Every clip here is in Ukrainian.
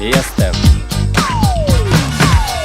Єстем.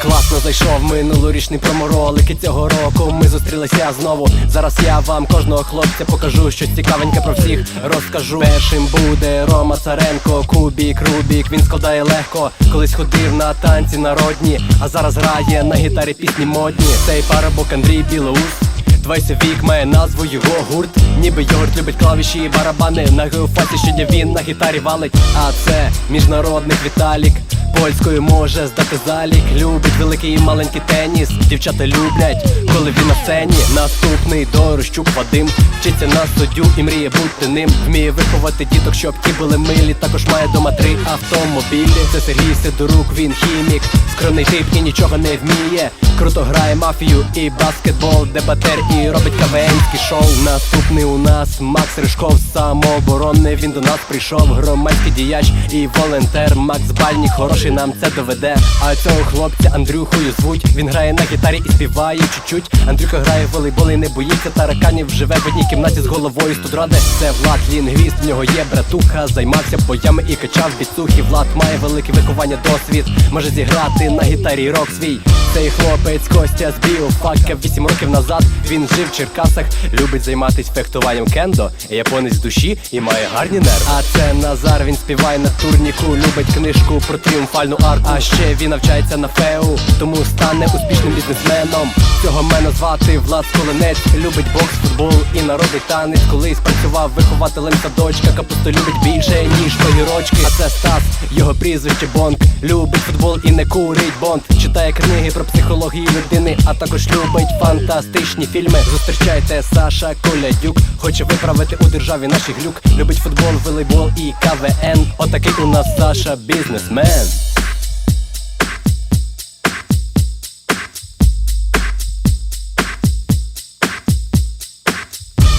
Класно зайшов минулорічний проморолик І цього року ми зустрілися знову. Зараз я вам кожного хлопця покажу щось цікавеньке про всіх розкажу. Першим буде Рома Царенко, Кубік, Рубік. Він складає легко. Колись ходив на танці народні, а зараз грає на гітарі пісні модні. Цей парубок Андрій Білоус. Двадцять вік має назву його гурт, ніби йогурт любить клавіші і барабани. На геофаті щодня він на гітарі валить. А це міжнародний Віталік. Польською може здати залік. Любить великий і маленький теніс. Дівчата люблять, коли він на сцені. Наступний Дорощук Вадим вчиться на суддю і мріє бути ним. Вміє виховати діток, щоб ті були милі. Також має дома три автомобілі. Це Сергій Сидорук, він хімік. Скромний тип і нічого не вміє. Круто грає мафію і баскетбол, дебатер і робить КВНські шоу. Наступний у нас Макс Ришков, самооборонний. Він до нас прийшов, громадський діяч і волонтер. Макс Бальнік хороший нам це доведе. А цього хлопця Андрюхою звуть. Він грає на гітарі і співає чуть-чуть. Андрюха грає в волейбол і не боїться тараканів. Живе в одній кімнаті з головою студради. Це Влад лінгвіст, в нього є братуха. Займався боями і качав біцухи. Влад має велике виховання, досвід. Може зіграти на гітарі рок свій. Цей хлопець Костя з біофака Вісім років назад він жив в Черкасах, любить займатись фехтуванням кендо, японець з душі і має гарні нерви. А це Назар, він співає на турніку, любить книжку про тріумфальну арку. А ще він навчається на феу, тому стане успішним бізнесменом. Цього мене звати Влад Сколенець, любить бокс, футбол і народний танець. Колись працював вихователем садочка, капусту любить більше, ніж огірочки. А це Стас, його прізвище Бонк. Любить футбол і не курить бонд. Читає книги про психологію людини, а також любить фантастичні фільми. Зустрічайте Саша Колядюк, хоче виправити у державі наших глюк. Любить футбол, волейбол і КВН. Отакий у нас Саша бізнесмен.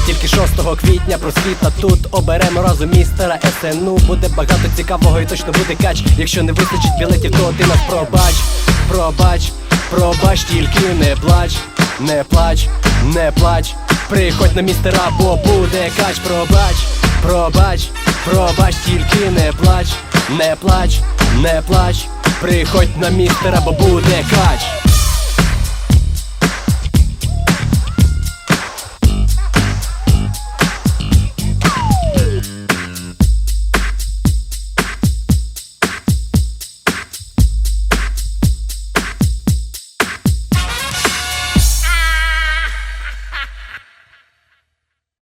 Тільки 6 квітня просвіта тут оберемо разом містера СНУ Буде багато цікавого і точно буде кач Якщо не вистачить білетів, то ти нас пробач, пробач, пробач, тільки не плач, не плач, не плач. Приходь на містера, бо буде кач, пробач, пробач, пробач, тільки не плач, не плач, не плач. Приходь на містера, бо буде кач.